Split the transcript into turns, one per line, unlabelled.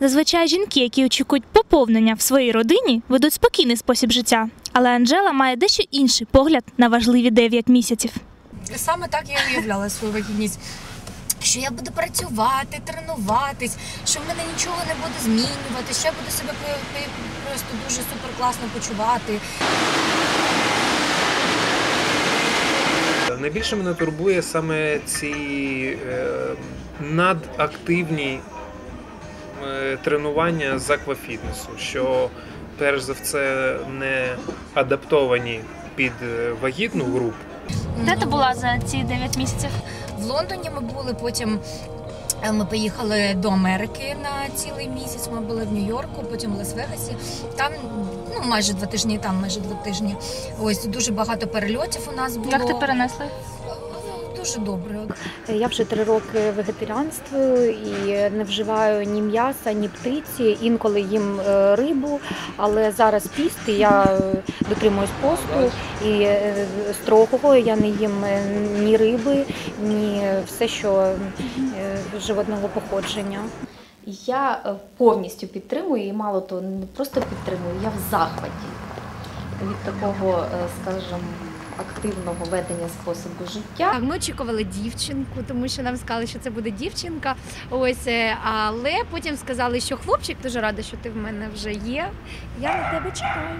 Зазвичай жінки, які очікують поповнення в своїй родині, ведуть спокійний спосіб життя. Але Анжела має дещо інший погляд на важливі 9 місяців.
Саме так я уявляла свою вагітність. Що я буду працювати, тренуватись, що в мене нічого не буде змінювати, що я буду себе просто дуже супер класно почувати.
Найбільше мене турбує саме ці е, надактивні е, тренування з аквафітнесу, що перш за все не адаптовані під е, вагітну групу.
Де ти була за ці 9 місяців?
В Лондоні ми були, потім ми поїхали до Америки на цілий місяць. Ми були в Нью-Йорку, потім в Лас-Вегасі. Там ну майже два тижні, там майже два тижні. Ось дуже багато перельотів у нас було.
Як ти перенесли?
Дуже добре.
Я вже три роки вегетаріанствую і не вживаю ні м'яса, ні птиці. Інколи їм е, рибу, але зараз піст, і я е, дотримуюсь посту і е, строгого. Я не їм е, ні риби, ні все, що е, животного походження.
Я е, повністю підтримую і мало того, не просто підтримую, я в захваті від такого, е, скажімо, активного ведення способу життя.
Ми очікували дівчинку, тому що нам сказали, що це буде дівчинка. Ось, е, але потім сказали, що хлопчик дуже рада, що ти в мене вже є. Я на тебе чекаю.